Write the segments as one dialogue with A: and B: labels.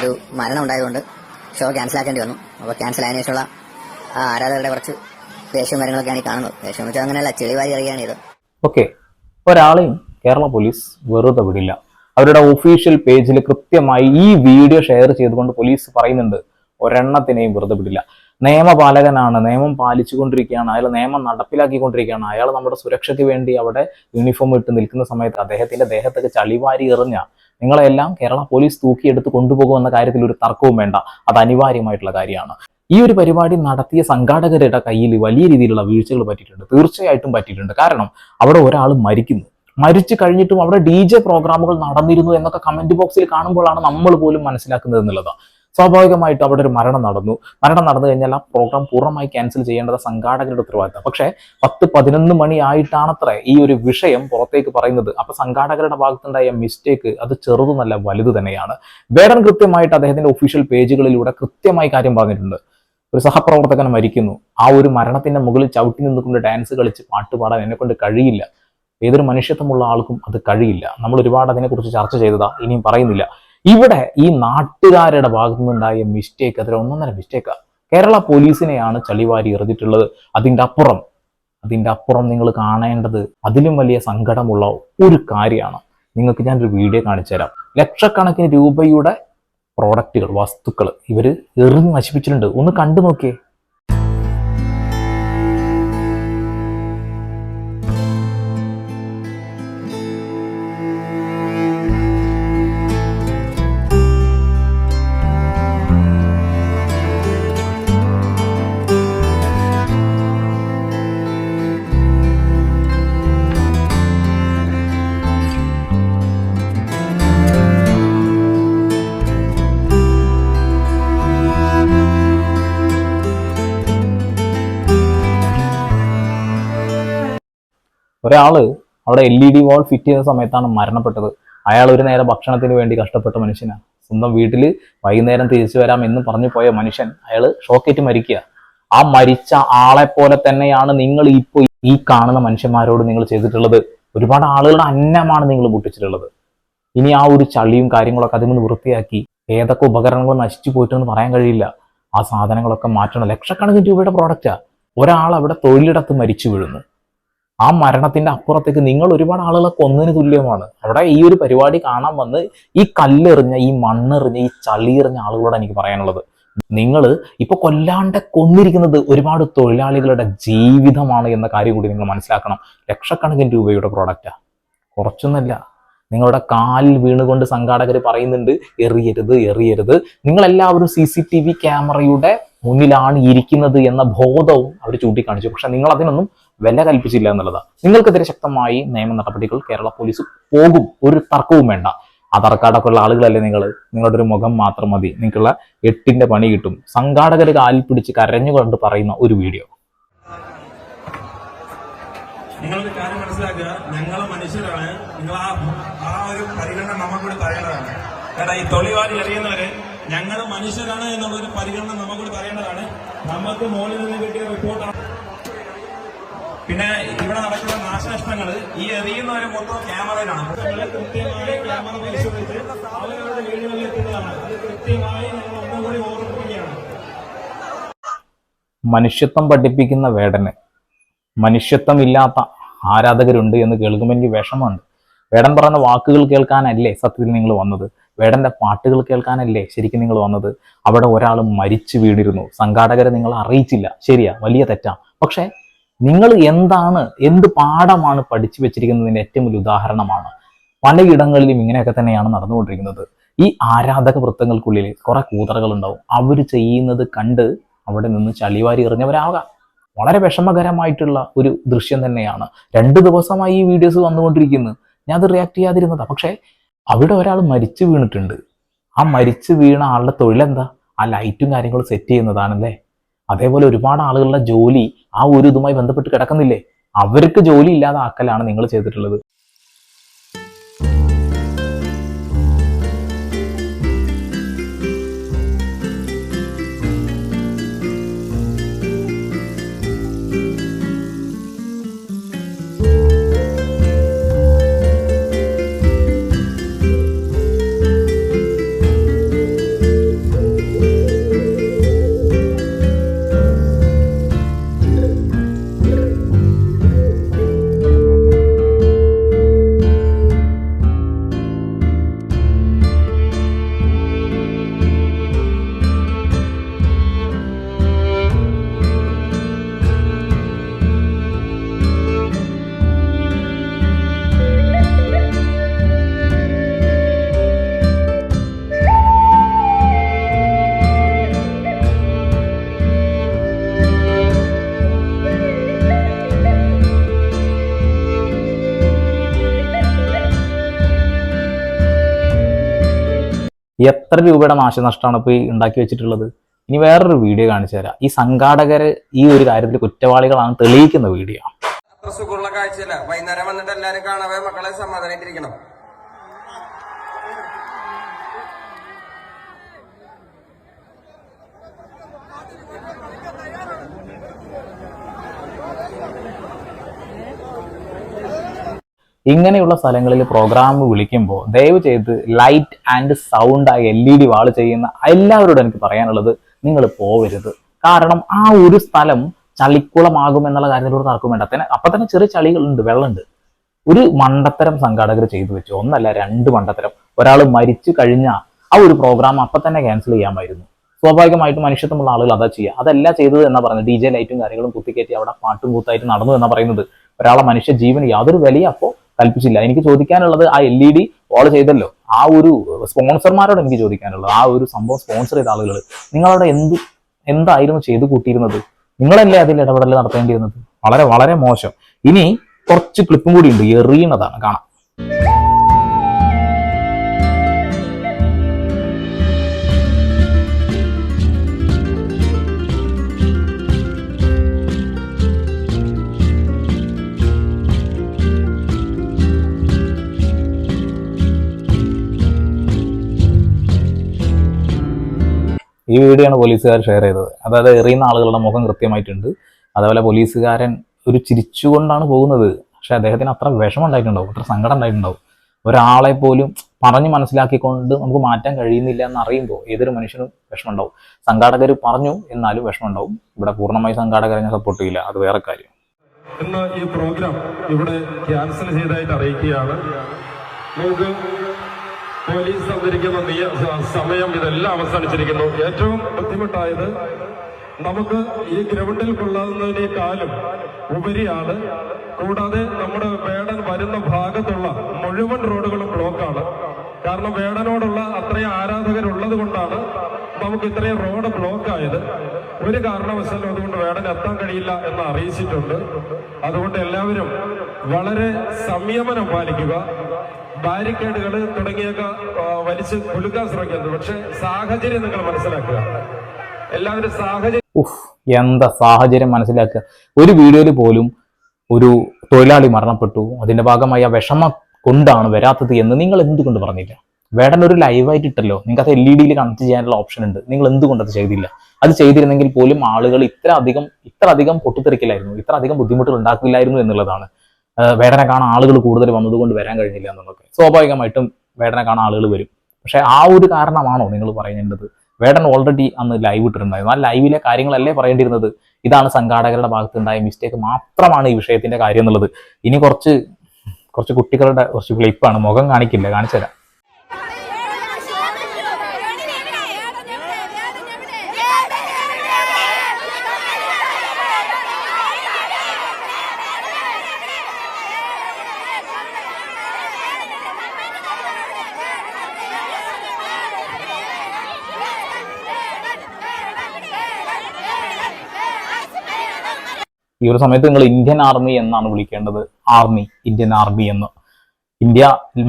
A: ഒരു മരണം ഉണ്ടായതുകൊണ്ട് ഷോ ക്യാൻസൽ ആക്കേണ്ടി വന്നു. അപ്പോൾ ക്യാൻസൽ ആയതിനു ശേഷമുള്ള ആരാധകരുടെ കുറച്ച് ദേഷ്യവും കാര്യങ്ങളൊക്കെയാണ് ഈ കാണുന്നത്. ദേഷ്യം വെച്ചാൽ അങ്ങനെയല്ല ചെളിവാരി അറിയാണ് ഇത്.
B: ഓക്കെ. ഒരാളെയും കേരള പോലീസ് വെറുതെ വിടില്ല. അവരുടെ ഒഫീഷ്യൽ പേജിൽ കൃത്യമായി ഈ വീഡിയോ ഷെയർ ചെയ്തുകൊണ്ട് പോലീസ് പറയുന്നുണ്ട്. ഒരെണ്ണത്തിനെയും വെറുതെ വിടില്ല. നിയമപാലകനാണ് നിയമം പാലിച്ചുകൊണ്ടിരിക്കുകയാണ് അയാൾ നിയമം നടപ്പിലാക്കിക്കൊണ്ടിരിക്കുകയാണ്. അയാൾ നമ്മുടെ സുരക്ഷയ്ക്ക് വേണ്ടി അവിടെ യൂണിഫോം ഇട്ട് നിൽക്കുന്ന സമയത്ത് അദ്ദേഹത്തിന്റെ ദേഹത്തൊക്കെ ചളിവാരി എറിഞ്ഞ നിങ്ങളെല്ലാം കേരള പോലീസ് തൂക്കിയെടുത്ത് കൊണ്ടുപോകുമെന്ന കാര്യത്തിൽ ഒരു തർക്കവും വേണ്ട. അത് അനിവാര്യമായിട്ടുള്ള കാര്യമാണ്. ഈ ഒരു പരിപാടി നടത്തിയ സംഘാടകരുടെ കയ്യിൽ വലിയ രീതിയിലുള്ള വീഴ്ചകൾ പറ്റിയിട്ടുണ്ട്. തീർച്ചയായിട്ടും പറ്റിയിട്ടുണ്ട്. കാരണം അവിടെ ഒരാൾ മരിക്കുന്നു. മരിച്ചു കഴിഞ്ഞിട്ടും അവിടെ ഡി പ്രോഗ്രാമുകൾ നടന്നിരുന്നു എന്നൊക്കെ കമന്റ് ബോക്സിൽ കാണുമ്പോഴാണ് നമ്മൾ പോലും മനസ്സിലാക്കുന്നത് എന്നുള്ളത് സ്വാഭാവികമായിട്ടും അവിടെ ഒരു മരണം നടന്നു. മരണം നടന്നു കഴിഞ്ഞാൽ ആ പ്രോഗ്രാം പൂർണമായി ക്യാൻസൽ ചെയ്യേണ്ടത് സംഘാടകരുടെ ഉത്തരവാദിത്തം പക്ഷേ പത്ത് പതിനൊന്ന് മണി ആയിട്ടാണത്രേ ഈ ഒരു വിഷയം പുറത്തേക്ക് പറയുന്നത്. അപ്പൊ സംഘാടകരുടെ ഭാഗത്തുണ്ടായ മിസ്റ്റേക്ക് അത് ചെറുതൊന്നല്ല വലുത് തന്നെയാണ്. വേടൻ കൃത്യമായിട്ട് അദ്ദേഹത്തിന്റെ ഒഫീഷ്യൽ പേജുകളിലൂടെ കൃത്യമായി കാര്യം പറഞ്ഞിട്ടുണ്ട്. ഒരു സഹപ്രവർത്തകൻ മരിക്കുന്നു. ആ ഒരു മരണത്തിന്റെ മുകളിൽ ചവിട്ടി നിന്നുകൊണ്ട് ഡാൻസ് കളിച്ച് പാട്ട് പാടാൻ എന്നെ കൊണ്ട് കഴിയില്ല. ഏതൊരു മനുഷ്യത്വമുള്ള ആൾക്കും അത് കഴിയില്ല. നമ്മൾ ഒരുപാട് അതിനെക്കുറിച്ച് ചർച്ച ചെയ്തതാ ഇനിയും പറയുന്നില്ല. ഇവിടെ ഈ നാട്ടുകാരുടെ ഭാഗത്തു നിന്നുണ്ടായ മിസ്റ്റേക്ക് അതിൽ ഒന്നൊന്നര മിസ്റ്റേക്ക് കേരള പോലീസിനെയാണ് ചളിവാരി എറിഞ്ഞിട്ടുള്ളത്. അതിന്റെ അപ്പുറം അതിന്റെ അപ്പുറം നിങ്ങൾ കാണേണ്ടത് അതിലും വലിയ സങ്കടമുള്ള ഒരു കാര്യമാണ്. നിങ്ങൾക്ക് ഞാനൊരു വീഡിയോ കാണിച്ചു തരാം. ലക്ഷക്കണക്കിന് രൂപയുടെ പ്രോഡക്റ്റുകൾ വസ്തുക്കൾ ഇവർ എറിഞ്ഞ് നശിപ്പിച്ചിട്ടുണ്ട്. ഒന്ന് കണ്ടു നോക്കിയേ. ഒരാൾ അവിടെ L E D wall fit ചെയ്യുന്ന സമയത്താണ് മരണപ്പെട്ടത്. അയാൾ ഒരു നേരം ഭക്ഷണത്തിന് വേണ്ടി കഷ്ടപ്പെട്ട മനുഷ്യനാണ് സ്വന്തം വീട്ടിൽ വൈകുന്നേരം തിരിച്ചു വരാം എന്ന് പറഞ്ഞു പോയ മനുഷ്യൻ അയാൾ ഷോക്കേറ്റ് മരിക്കുക. ആ മരിച്ച ആളെ പോലെ തന്നെയാണ് നിങ്ങൾ ഇപ്പോൾ ഈ കാണുന്ന മനുഷ്യന്മാരോട് നിങ്ങൾ ചെയ്തിട്ടുള്ളത്. ഒരുപാട് ആളുകളുടെ അന്നമാണ് നിങ്ങൾ പൊട്ടിച്ചിട്ടുള്ളത്. ഇനി ആ ഒരു ചളിയും കാര്യങ്ങളൊക്കെ അതിൽ നിന്ന് വൃത്തിയാക്കി ഏതൊക്കെ ഉപകരണങ്ങൾ നശിച്ചു പോയിട്ടെന്ന് പറയാൻ കഴിയില്ല. ആ സാധനങ്ങളൊക്കെ മാറ്റണം. ലക്ഷക്കണക്കിന് രൂപയുടെ പ്രോഡക്റ്റാണ് ഒരാൾ അവിടെ തൊഴിലിടത്ത് മരിച്ചു വീഴുന്നു. ആ മരണത്തിന്റെ അപ്പുറത്തേക്ക് നിങ്ങൾ ഒരുപാട് ആളുകളെ കൊന്നതിന് തുല്യമാണ്. അവിടെ ഈ ഒരു പരിപാടി കാണാൻ വന്ന് ഈ കല്ലെറിഞ്ഞ ഈ മണ്ണെറിഞ്ഞ ഈ ചളിയെറിഞ്ഞ ആളുകളോട് എനിക്ക് പറയാനുള്ളത്. നിങ്ങൾ ഇപ്പൊ കൊല്ലാണ്ട് കൊന്നിരിക്കുന്നത് ഒരുപാട് തൊഴിലാളികളുടെ ജീവിതമാണ് എന്ന കാര്യം കൂടി നിങ്ങൾ മനസ്സിലാക്കണം. ലക്ഷക്കണക്കിന് രൂപയുടെ പ്രോഡക്റ്റാ കുറച്ചൊന്നല്ല. നിങ്ങളുടെ കാലിൽ വീണുകൊണ്ട് സംഘാടകർ പറയുന്നുണ്ട് എറിയരുത് എറിയരുത്. നിങ്ങളെല്ലാവരും സി സി ടി വി ക്യാമറയുടെ മുന്നിലാണ് ഇരിക്കുന്നത് എന്ന ബോധവും അവർ ചൂണ്ടിക്കാണിച്ചു. പക്ഷെ നിങ്ങൾ അതിനൊന്നും വില കൽപ്പിച്ചില്ല എന്നുള്ളതാണ് നിങ്ങൾക്കെതിരെ ശക്തമായി നിയമ നടപടികൾ കേരള പോലീസ് പോകും. ഒരു തർക്കവും വേണ്ട. ആധാർ കാർഡൊക്കെ ആളുകളല്ലേ നിങ്ങൾ നിങ്ങളുടെ ഒരു മുഖം മാത്രം മതി. നിങ്ങൾക്കുള്ള എട്ടിന്റെ പണി കിട്ടും. സംഘാടകർ കാലിൽ പിടിച്ച് കരഞ്ഞുകൊണ്ട് പറയുന്ന ഒരു വീഡിയോ.
C: നിങ്ങളൊരു കാര്യം മനസ്സിലാക്കുക. ഞങ്ങൾ മനുഷ്യരാണ്. നിങ്ങൾ ആ ആ ഒരു പരിഗണന നമുക്കൂടി തരേണ്ടതാണ് കേട്ടാ ഈ തൊളിവാരി അറിയുന്നവരെ ഞങ്ങൾ മനുഷ്യരാണ് എന്നുള്ളൊരു പരിഗണന നമുക്കൂടി തരേണ്ടതാണ് നമുക്ക് മുകളിൽ നിന്ന് കിട്ടിയ റിപ്പോർട്ടാണ് പിന്നെ ഇവിടെ നടക്കുന്ന നാശനഷ്ടങ്ങൾ ഈ എറിയുന്ന ഒരു മൊത്തം ക്യാമറയിലാണ്. കൃത്യമായി ക്യാമറ പരിശോധിച്ച് അവരവരുടെ വീടുകളിൽ എത്തുന്നതാണ് അത് കൃത്യമായി ഞങ്ങൾ ഒന്നും കൂടി ഓർമ്മിപ്പിക്കുകയാണ്.
B: മനുഷ്യത്വം പഠിപ്പിക്കുന്ന വേടന്. മനുഷ്യത്വമില്ലാത്ത ആരാധകരുണ്ട് എന്ന് കേൾക്കുമ്പോൾ എനിക്ക് വിഷമമുണ്ട്. വേടൻ പറഞ്ഞ വാക്കുകൾ കേൾക്കാനല്ലേ സത്യത്തിൽ നിങ്ങൾ വന്നത്? വേടന്റെ പാട്ടുകൾ കേൾക്കാനല്ലേ ശരിക്കും നിങ്ങൾ വന്നത്? അവിടെ ഒരാൾ മരിച്ചു വീണിരുന്നു. സംഘാടകരെ നിങ്ങൾ അറിയിച്ചില്ല. ശരിയാ വലിയ തെറ്റാ. പക്ഷേ നിങ്ങൾ എന്താണ് എന്ത് പാഠമാണ് പഠിച്ചു വെച്ചിരിക്കുന്നതിന്റെ ഏറ്റവും വലിയ ഉദാഹരണമാണ്? പലയിടങ്ങളിലും ഇങ്ങനെയൊക്കെ തന്നെയാണ് നടന്നുകൊണ്ടിരിക്കുന്നത്. ഈ ആരാധക വൃത്തങ്ങൾക്കുള്ളിൽ കുറെ കൂതറകൾ ഉണ്ടാവും അവർ ചെയ്യുന്നത് കണ്ട് അവിടെ നിന്ന് ചളിവാരി എറിഞ്ഞവരാകാം. വളരെ വിഷമകരമായിട്ടുള്ള ഒരു ദൃശ്യം തന്നെയാണ്. രണ്ട് ദിവസമായി ഈ വീഡിയോസ് വന്നുകൊണ്ടിരിക്കുന്നു. ഞാൻ അത് റിയാക്ട് ചെയ്യാതിരുന്നതാ. പക്ഷേ അവിടെ ഒരാൾ മരിച്ചു വീണിട്ടുണ്ട്. ആ മരിച്ചു വീണ ആളുടെ തൊഴിലെന്താ? ആ ലൈറ്റും കാര്യങ്ങളും സെറ്റ് ചെയ്യുന്നതാണല്ലേ? അതേപോലെ ഒരുപാട് ആളുകളുടെ ജോലി ആ ഒരു ഇതുമായി ബന്ധപ്പെട്ട് കിടക്കുന്നില്ലേ? അവർക്ക് ജോലി ഇല്ലാതാക്കലാണ് നിങ്ങൾ ചെയ്തിട്ടുള്ളത്. എത്ര രൂപയുടെ നാശനഷ്ടമാണ് ഇപ്പോൾ ഈ ഉണ്ടാക്കി വെച്ചിട്ടുള്ളത്? ഇനി വേറൊരു വീഡിയോ കാണിച്ചു തരാം. ഈ സംഘാടകർ ഈ ഒരു കാര്യത്തിൽ കുറ്റവാളികളാണ് തെളിയിക്കുന്ന വീഡിയോ
D: അത്ര സുഖമുള്ള കാഴ്ചയല്ല. വൈകുന്നേരം വന്നിട്ട് എല്ലാവരും കാണാവേ മക്കളെ സമാധാനായിട്ടിരിക്കണം.
B: ഇങ്ങനെയുള്ള സ്ഥലങ്ങളിൽ പ്രോഗ്രാം വിളിക്കുമ്പോൾ ദയവ് ചെയ്ത് ലൈറ്റ് ആൻഡ് സൗണ്ട് ആയി എൽ ഇ ഡി വാൾ ചെയ്യുന്ന എല്ലാവരോടും എനിക്ക് പറയാനുള്ളത് നിങ്ങൾ പോവരുത്. കാരണം ആ ഒരു സ്ഥലം ചളിക്കുളമാകും എന്നുള്ള കാര്യത്തിലൂടെ തർക്കം വേണ്ട. തന്നെ അപ്പൊ തന്നെ ചെറിയ ചളികളുണ്ട് വെള്ളമുണ്ട്. ഒരു മണ്ടത്തരം സംഘാടകർ ചെയ്തു വെച്ചു. ഒന്നല്ല രണ്ട് മണ്ടത്തരം. ഒരാൾ മരിച്ചു കഴിഞ്ഞാൽ ആ ഒരു പ്രോഗ്രാം അപ്പൊ തന്നെ ക്യാൻസൽ ചെയ്യാമായിരുന്നു. സ്വാഭാവികമായിട്ടും മനുഷ്യത്വമുള്ള ആളുകൾ അതാ ചെയ്യുക. അതല്ല ചെയ്തത് എന്നാ പറയുന്നത് ഡി ജെ ലൈറ്റും കാര്യങ്ങളും കുത്തിക്കയറ്റി അവിടെ പാട്ടും കൂത്തായിട്ട് നടന്നു എന്നാ പറയുന്നത്? ഒരാളെ മനുഷ്യ ജീവന് യാതൊരു വിലയും അപ്പോൾ കൽപ്പിച്ചില്ല. എനിക്ക് ചോദിക്കാനുള്ളത് ആ എൽ ഇ ഡി ഓൾ ചെയ്തല്ലോ. ആ ഒരു സ്പോൺസർമാരോട് എനിക്ക് ചോദിക്കാനുള്ളത്. ആ ഒരു സംഭവം സ്പോൺസർ ചെയ്ത ആളുകൾ നിങ്ങളവിടെ എന്ത് എന്തായിരുന്നു ചെയ്തു കൂട്ടിയിരുന്നത്? നിങ്ങളല്ലേ അതിൽ ഇടപെടൽ നടത്തേണ്ടിയിരുന്നത്? വളരെ വളരെ മോശം. ഇനി കുറച്ച് ക്ലിപ്പും കൂടി ഉണ്ട്. എറിയുന്നതാണ് കാണാം. ഈ വീഡിയോ ആണ് പോലീസുകാർ ഷെയർ ചെയ്തത്. അതായത് എറിയുന്ന ആളുകളുടെ മുഖം കൃത്യമായിട്ടുണ്ട്. അതേപോലെ പോലീസുകാരൻ ഒരു ചിരിച്ചുകൊണ്ടാണ് പോകുന്നത്. പക്ഷെ അദ്ദേഹത്തിന് അത്ര വിഷമം ഉണ്ടായിട്ടുണ്ടാവും അത്ര സങ്കടം ഉണ്ടായിട്ടുണ്ടാവും. ഒരാളെ പോലും പറഞ്ഞ് മനസ്സിലാക്കിക്കൊണ്ട് നമുക്ക് മാറ്റാൻ കഴിയുന്നില്ല എന്ന് അറിയുമ്പോൾ ഏതൊരു മനുഷ്യനും വിഷമം ഉണ്ടാവും സംഘാടകർ പറഞ്ഞു എന്നാലും വിഷമം ഉണ്ടാവും ഇവിടെ പൂർണമായി സംഘാടകരെ ഞാൻ സപ്പോർട്ട് ചെയ്യില്ല. അത് വേറെ കാര്യം.
E: ഇന്ന് ഈ പ്രോഗ്രാം ഇവിടെ ക്യാൻസൽ ചെയ്തതായിട്ട് അറിയിക്കുകയാണ്. നമുക്ക് പോലീസ് തന്നിരിക്കുന്ന നിയ സമയം ഇതെല്ലാം അവസാനിച്ചിരിക്കുന്നു. ഏറ്റവും ബുദ്ധിമുട്ടായത് നമുക്ക് ഈ ഗ്രൗണ്ടിൽ കൊള്ളുന്നതിനേക്കാളും ഉപരിയാണ്. കൂടാതെ നമ്മുടെ വേടൻ വരുന്ന ഭാഗത്തുള്ള മുഴുവൻ റോഡുകളും ബ്ലോക്കാണ് കാരണം വേടനോടുള്ള അത്രയും ആരാധകരുള്ളത് കൊണ്ടാണ് നമുക്ക് ഇത്രയും റോഡ് ബ്ലോക്കായത് ഒരു കാരണവശാലും അതുകൊണ്ട് വേടൻ എത്താൻ കഴിയില്ല എന്ന് അറിയിച്ചിട്ടുണ്ട്. അതുകൊണ്ട് എല്ലാവരും വളരെ സംയമനം പാലിക്കുക. ബാരിക്കേഡുകൾ തുടങ്ങിയൊക്കെ വലിച്ചു കുലുക്കാൻ ശ്രമിക്കുന്നത് പക്ഷെ സാഹചര്യം നിങ്ങൾ മനസ്സിലാക്കുക. എല്ലാവരും സാഹചര്യം
B: എന്താ സാഹചര്യം മനസ്സിലാക്കുക? ഒരു വീഡിയോയിൽ പോലും ഒരു തൊഴിലാളി മരണപ്പെട്ടു. അതിന്റെ ഭാഗമായി വിഷമം കൊണ്ടാണ് വരാത്തത് എന്ന് നിങ്ങൾ എന്തുകൊണ്ട് പറഞ്ഞില്ല? വേടൻ ഒരു ലൈവായിട്ട് ഇട്ടല്ലോ. നിങ്ങൾക്ക് അത് എൽ ഇ ഡിയിൽ കണക്ട് ചെയ്യാനുള്ള ഓപ്ഷൻ ഉണ്ട്. നിങ്ങൾ എന്തുകൊണ്ട് അത് ചെയ്തില്ല? അത് ചെയ്തിരുന്നെങ്കിൽ പോലും ആളുകൾ ഇത്ര അധികം ഇത്ര അധികം പൊട്ടിത്തെറിക്കില്ലായിരുന്നു ഇത്ര അധികം ബുദ്ധിമുട്ടുകൾ ഉണ്ടാക്കില്ലായിരുന്നു എന്നുള്ളതാണ്. വേടനെ കാണാൻ ആളുകൾ കൂടുതൽ വന്നതുകൊണ്ട് വരാൻ കഴിഞ്ഞില്ല എന്നുള്ളത് സ്വാഭാവികമായിട്ടും വേടനെ കാണാൻ ആളുകൾ വരും. പക്ഷെ ആ ഒരു കാരണമാണോ നിങ്ങൾ പറയേണ്ടത് വേടൻ ഓൾറെഡി അന്ന് ലൈവ് ഇട്ടിട്ടുണ്ടായിരുന്നു. ആ ലൈവിലെ കാര്യങ്ങളല്ലേ പറയേണ്ടിയിരുന്നത്? ഇതാണ് സംഘാടകരുടെ ഭാഗത്തുണ്ടായ മിസ്റ്റേക്ക് മാത്രമാണ് ഈ വിഷയത്തിന്റെ കാര്യം എന്നുള്ളത്. ഇനി കുറച്ച് കുറച്ച് കുട്ടികളുടെ കുറച്ച് ക്ലിപ്പാണ് മുഖം കാണിക്കില്ല. കാണിച്ചു ഈ ഒരു സമയത്ത് നിങ്ങൾ ഇന്ത്യൻ ആർമി എന്നാണ് വിളിക്കേണ്ടത്. ആർമി ഇന്ത്യൻ ആർമി എന്ന്. ഇന്ത്യ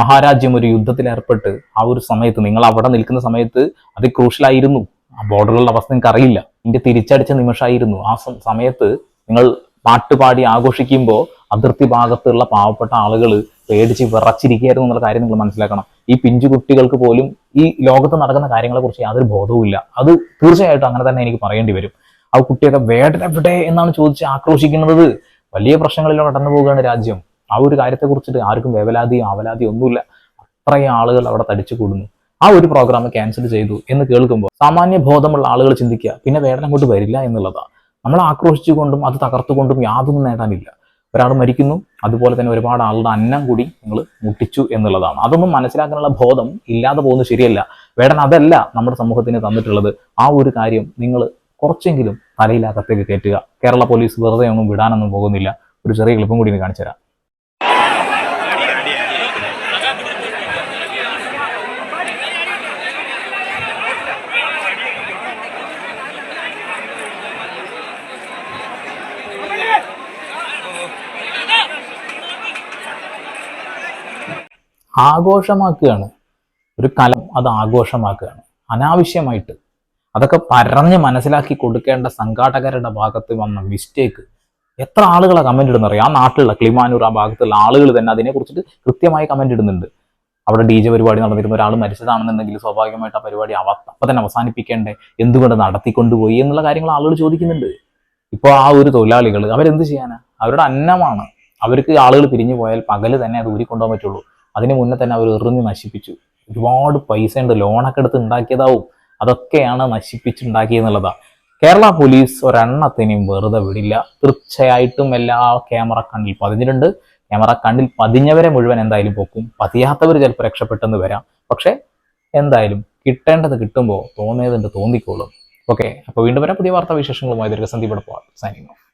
B: മഹാരാജ്യം ഒരു യുദ്ധത്തിൽ ഏർപ്പെട്ട് ആ ഒരു സമയത്ത് നിങ്ങൾ അവിടെ നിൽക്കുന്ന സമയത്ത് അത് ക്രൂഷ്യലായിരുന്നു. ആ ബോർഡറുകളുടെ അവസ്ഥ നിങ്ങൾക്ക് അറിയില്ല. ഇന്ത്യ തിരിച്ചടിച്ച നിമിഷമായിരുന്നു. ആ സമയത്ത് നിങ്ങൾ പാട്ടുപാടി ആഘോഷിക്കുമ്പോൾ അതിർത്തി ഭാഗത്തുള്ള പാവപ്പെട്ട ആളുകൾ പേടിച്ച് വിറച്ചിരിക്കുകയായിരുന്നു എന്നുള്ള കാര്യം നിങ്ങൾ മനസ്സിലാക്കണം. ഈ പിഞ്ചു കുട്ടികൾക്ക് പോലും ഈ ലോകത്ത് നടക്കുന്ന കാര്യങ്ങളെക്കുറിച്ച് യാതൊരു ബോധവും ഇല്ല അത് തീർച്ചയായിട്ടും അങ്ങനെ തന്നെ എനിക്ക് പറയേണ്ടി വരും. ആ കുട്ടിയൊക്കെ വേടനെവിടെ എന്നാണ് ചോദിച്ച് ആക്രോശിക്കുന്നത്? വലിയ പ്രശ്നങ്ങളിലൂടെ കടന്നു പോവുകയാണ് രാജ്യം. ആ ഒരു കാര്യത്തെ കുറിച്ചിട്ട് ആർക്കും വേവലാതിയും ആവലാതിയും ഒന്നുമില്ല. അത്രയും ആളുകൾ അവിടെ തടിച്ചു കൂടുന്നു. ആ ഒരു പ്രോഗ്രാം ക്യാൻസൽ ചെയ്തു എന്ന് കേൾക്കുമ്പോൾ സാമാന്യ ബോധമുള്ള ആളുകൾ ചിന്തിക്കുക പിന്നെ വേടൻ അങ്ങോട്ട് വരില്ല എന്നുള്ളതാണ് നമ്മൾ ആക്രോശിച്ചുകൊണ്ടും അത് തകർത്തുകൊണ്ടും യാതൊന്നും നേടാനില്ല. ഒരാൾ മരിക്കുന്നു അതുപോലെ തന്നെ ഒരുപാട് ആളുടെ അന്നം കൂടി നിങ്ങൾ മുട്ടിച്ചു എന്നുള്ളതാണ്. അതൊന്നും മനസ്സിലാക്കാനുള്ള ബോധം ഇല്ലാതെ പോകുന്നത് ശരിയല്ല. വേടൻ അതല്ല നമ്മുടെ സമൂഹത്തിന് തന്നിട്ടുള്ളത്. ആ ഒരു കാര്യം നിങ്ങൾ കുറച്ചെങ്കിലും തലയിലകത്തേക്ക് കയറ്റുക. കേരള പോലീസ് വെറുതെ ഒന്നും വിടാനൊന്നും പോകുന്നില്ല. ഒരു ചെറിയ ക്ലിപ്പും കൂടി കാണിച്ചു തരാം. ആഘോഷമാക്കുകയാണ്. ഒരു കലം അത് ആഘോഷമാക്കുകയാണ്. അനാവശ്യമായിട്ട് അതൊക്കെ പറഞ്ഞ് മനസ്സിലാക്കി കൊടുക്കേണ്ട സംഘാടകരുടെ ഭാഗത്ത് വന്ന മിസ്റ്റേക്ക് എത്ര ആളുകളെ കമന്റ് ഇടുന്നറിയാം? ആ നാട്ടിലുള്ള ക്ലിമാനൂർ ആ ഭാഗത്തുള്ള ആളുകൾ തന്നെ അതിനെക്കുറിച്ചിട്ട് കൃത്യമായി കമന്റ് ഇടുന്നുണ്ട്. അവിടെ ഡി ജെ പരിപാടി നടന്നിരുന്ന ഒരാൾ മരിച്ചതാണെന്നുണ്ടെങ്കിൽ സ്വാഭാവികമായിട്ട് ആ പരിപാടി അവ അപ്പൊ തന്നെ അവസാനിപ്പിക്കേണ്ടേ? എന്തുകൊണ്ട് നടത്തിക്കൊണ്ടുപോയി എന്നുള്ള കാര്യങ്ങൾ ആളുകൾ ചോദിക്കുന്നുണ്ട്. ഇപ്പോൾ ആ ഒരു തൊഴിലാളികൾ അവരെന്ത് ചെയ്യാനാ? അവരുടെ അന്നമാണ്. അവർക്ക് ആളുകൾ പിരിഞ്ഞു പോയാൽ പകൽ തന്നെ അത് ഊരിക്കൊണ്ടുപോകാൻ പറ്റുള്ളൂ. അതിന് മുന്നേ തന്നെ അവർ എറിഞ്ഞ് നശിപ്പിച്ചു. ഒരുപാട് പൈസ ഉണ്ട് ലോണൊക്കെ എടുത്ത് ഉണ്ടാക്കിയതാവും. അതൊക്കെയാണ് നശിപ്പിച്ചുണ്ടാക്കിയെന്നുള്ളതാണ്. കേരള പോലീസ് ഒരെണ്ണത്തിനെയും വെറുതെ വിടില്ല. തീർച്ചയായിട്ടും എല്ലാ ക്യാമറ കണ്ണിൽ പതിഞ്ഞിട്ടുണ്ട്. ക്യാമറ കണ്ണിൽ പതിഞ്ഞവരെ മുഴുവൻ എന്തായാലും പൊക്കും. പതിയാത്തവർ ചിലപ്പോൾ രക്ഷപ്പെട്ടെന്ന് വരാം. പക്ഷെ എന്തായാലും കിട്ടേണ്ടത് കിട്ടുമ്പോൾ തോന്നിയതുണ്ട് തോന്നിക്കോളും. ഓക്കെ അപ്പോൾ വീണ്ടും വരാം. പുതിയ വാർത്താ വിശേഷങ്ങളുമായി ദീർഘസന്ധി പടപ്പാട് സൈനിങ് ഓഫ്.